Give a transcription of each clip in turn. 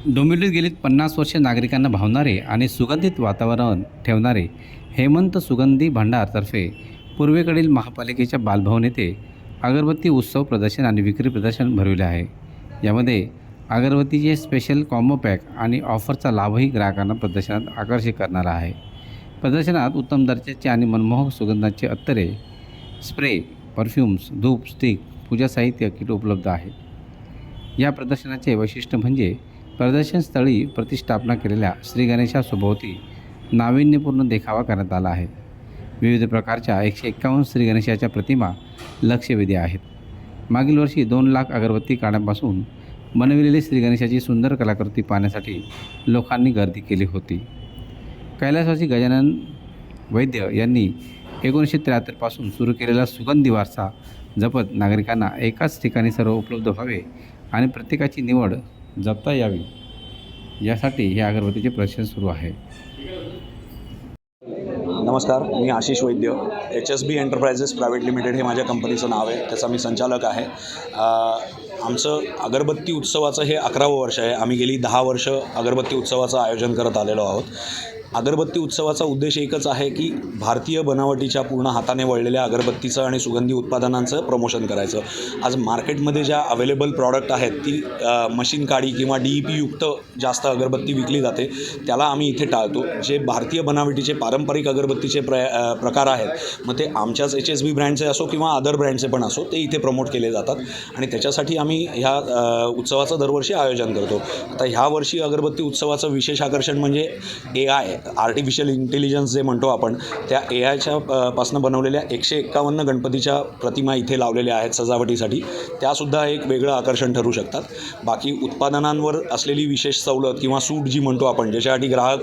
डोंबिवलीत गेलीत पन्नास वर्षे नागरिकांना भावणारे आणि सुगंधित वातावरण ठेवणारे हेमंत सुगंधी भांडारतर्फे पूर्वेकडील महापालिकेच्या बालभवन येथे अगरबत्ती उत्सव प्रदर्शन आणि विक्री प्रदर्शन भरविले आहे. यामध्ये अगरबत्तीचे स्पेशल कॉम्बो पॅक आणि ऑफरचा लाभही ग्राहकांना प्रदर्शनात आकर्षित करणारा आहे. प्रदर्शनात उत्तम दर्जाचे आणि मनमोहक सुगंधाचे अत्तरे स्प्रे परफ्यूम्स धूप स्टिक पूजा साहित्य किट उपलब्ध आहे या प्रदर्शनाचे वैशिष्ट्य म्हणजे प्रदर्शनस्थळी प्रतिष्ठापना केलेल्या श्री गणेशासोभोवती नाविन्यपूर्ण देखावा करण्यात आला आहे. विविध प्रकारच्या एकशे एक्कावन्न श्री गणेशाच्या प्रतिमा लक्षवेधी आहेत. मागील वर्षी दोन लाख अगरबत्ती काढण्यापासून बनविलेली श्री गणेशाची सुंदर कलाकृती पाहण्यासाठी लोकांनी गर्दी केली होती. कैलासवासी गजानन वैद्य यांनी एकोणीसशे त्र्याहत्तरपासून सुरू केलेला सुगंधी वारसा जपत नागरिकांना एकाच ठिकाणी सर्व उपलब्ध व्हावे आणि प्रत्येकाची निवड जपता यावी. यासाठी हे अगरबत्तीचे प्रशिक्षण सुरू आहे. नमस्कार मी Ashish Vaidya. H S B enterprises private limited हे माझ्या कंपनीचं नाव आहे. त्याचा मी संचालक आहे. आमचं अगरबत्ती उत्सवाचं हे अकरावं वर्ष आहे. आम्ही गेली दहा वर्ष अगरबत्ती उत्सवाचं आयोजन करत आलेलो आहोत. अगरबत्ती उत्सवाचा उद्देश एकच आहे की भारतीय बनावटीच्या पूर्ण हाताने वळलेल्या अगरबत्तीचं आणि सुगंधी उत्पादनांचं प्रमोशन करायचं. आज मार्केटमध्ये ज्या अवेलेबल प्रॉडक्ट आहेत ती मशीन काडी किंवा डी ई पीयुक्त जास्त अगरबत्ती विकली जाते त्याला आम्ही इथे टाळतो. जे भारतीय बनावटीचे पारंपरिक अगरबत्तीचे प्र प्रकार आहेत मग ते आमच्याच एच एस बी ब्रँडचे असो किंवा अदर ब्रँडचे पण असो ते इथे प्रमोट केले जातात. आणि त्याच्यासाठी आम्ही ह्या उत्सवाचं दरवर्षी आयोजन करतो. आता ह्या वर्षी अगरबत्ती उत्सवाचं विशेष आकर्षण म्हणजे ए आय आर्टिफिशियल इंटेलिजन्स जे म्हणतो आपण त्या ए आयच्या पासनं बनवलेल्या एकशे एक्कावन्न गणपतीच्या प्रतिमा इथे लावलेल्या आहेत सजावटीसाठी. त्यासुद्धा एक वेगळं आकर्षण ठरू शकतात. बाकी उत्पादनांवर असलेली विशेष सवलत किंवा सूट जी म्हणतो आपण ज्याच्यासाठी ग्राहक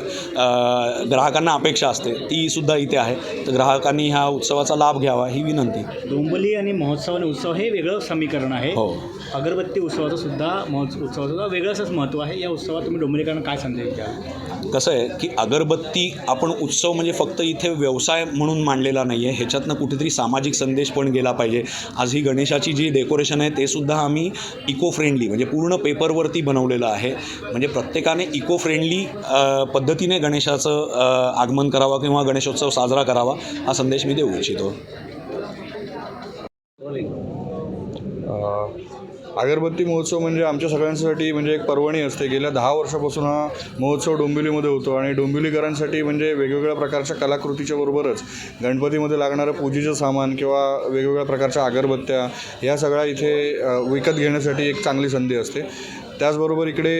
ग्राहकांना अपेक्षा असते ती सुद्धा इथे आहे. तर ग्राहकांनी ह्या उत्सवाचा लाभ घ्यावा ही विनंती. डोंबिवली आणि महोत्सव आणि उत्सव हे वेगळं समीकरण आहे. हो. अगरबत्ती उत्सवाचं सुद्धा महोत्सव उत्सवाचं वेगळंच महत्त्व आहे. या उत्सवात तुम्ही डोंबिवलीकरांना काय संदेश द्याल कसं आहे की अगरबत्ती आपण उत्सव म्हणजे फक्त इथे व्यवसाय म्हणून मांडलेला नाही आहे ह्याच्यातनं कुठेतरी सामाजिक संदेश पण गेला पाहिजे. आज ही गणेशाची जी डेकोरेशन आहे ते सुद्धा आम्ही इको फ्रेंडली म्हणजे पूर्ण पेपरवरती बनवलेलं आहे. म्हणजे प्रत्येकाने इको फ्रेंडली पद्धतीने गणेशाचं आगमन करावं किंवा गणेशोत्सव साजरा करावा हा संदेश मी देऊ इच्छितो. अगरबत्ती महोत्सव म्हणजे आमच्या सगळ्यांसाठी म्हणजे एक पर्वणी असते. गेल्या दहा वर्षापासून हा महोत्सव डोंबिवलीमध्ये होतो आणि डोंबिवलीकरांसाठी म्हणजे वेगवेगळ्या प्रकारच्या कलाकृतीच्या बरोबरच गणपतीमध्ये लागणारं पूजेचं सामान किंवा वेगवेगळ्या प्रकारच्या अगरबत्त्या या सगळ्या इथे विकत घेण्यासाठी एक चांगली संधी असते. त्याचबरोबर इकडे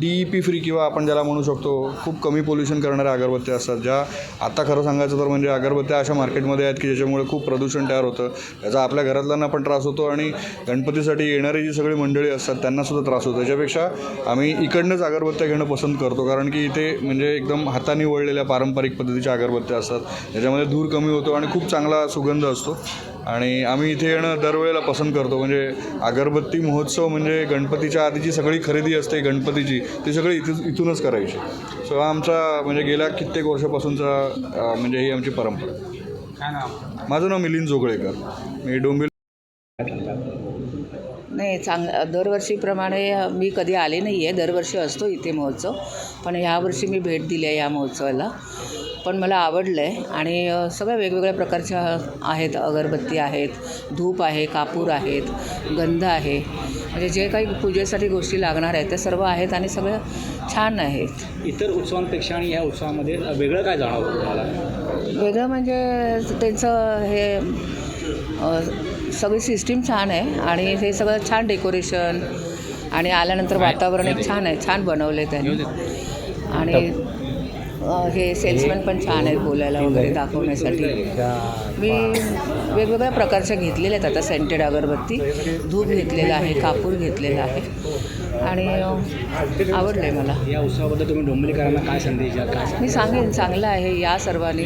डी ई पी फ्री किंवा आपण ज्याला म्हणू शकतो खूप कमी पोल्युशन करणाऱ्या अगरबत्त्या असतात ज्या आता खरं सांगायचं तर म्हणजे अगरबत्त्या अशा मार्केटमध्ये आहेत की ज्याच्यामुळे खूप प्रदूषण तयार होतं. त्याचा आपल्या घरातल्यांना पण त्रास होतो आणि गणपतीसाठी येणारी जी सगळी मंडळी असतात त्यांनासुद्धा त्रास होतो. त्याच्यापेक्षा आम्ही इकडनंच अगरबत्त्या घेणं पसंत करतो कारण की इथे म्हणजे एकदम हाताने वळलेल्या पारंपरिक पद्धतीच्या अगरबत्त्या असतात त्याच्यामध्ये धूर कमी होतो आणि खूप चांगला सुगंध असतो. आणि आम्ही इथे येणं दरवेळेला पसंत करतो. म्हणजे अगरबत्ती महोत्सव म्हणजे गणपतीच्या आधीची सगळी खरेदी असते गणपतीची ती सगळी इथून इथूनच करायची. सो हा आमचा म्हणजे गेल्या कित्येक वर्षापासूनचा म्हणजे ही आमची परंपरा. आहे. माझं नाव मिलिंद जोगळेकर. मी डोंबिवली नाही चांग दरवर्षीप्रमाणे मी कधी आले नाही आहे दरवर्षी असतो इथे महोत्सव. पण ह्यावर्षी मी भेट दिली आहे या महोत्सवाला. पण मला आवडलं आहे आणि सगळ्या वेगवेगळ्या प्रकारच्या आहेत. अगरबत्ती आहेत धूप आहे कापूर आहेत गंध आहे. म्हणजे जे काही पूजेसाठी गोष्टी लागणार आहेत त्या सर्व आहेत आणि सगळं छान आहेत. इतर उत्सवांपेक्षा आणि या उत्सवामध्ये वेगळं काय जाणवतं तुम्हाला? वेगळं म्हणजे त्यांचं हे सगळी सिस्टीम छान आहे आणि हे सगळं छान डेकोरेशन आणि आल्यानंतर वातावरण एक छान आहे छान बनवले त्यांनी. आणि हे सेल्समॅन पण छान आहेत बोलायला वगैरे दाखवण्यासाठी. मी वेगवेगळ्या प्रकारच्या घेतलेल्या आहेत. आता सेंटेड अगरबत्ती धूप घेतलेला आहे कापूर घेतलेला आहे. आणि आवडलं आहे मला. या उत्सवाबद्दल तुम्ही डोंबिवलीकरांना काय संदेश काय मी सांगेन चांगलं आहे या सर्वांनी.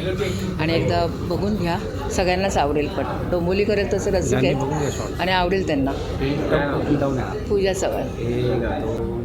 आणि एकदा बघून घ्या. सगळ्यांनाच आवडेल पण डोंबोली करेल तसं रसिक आहेत आणि आवडेल त्यांना. पूजा चव्हाण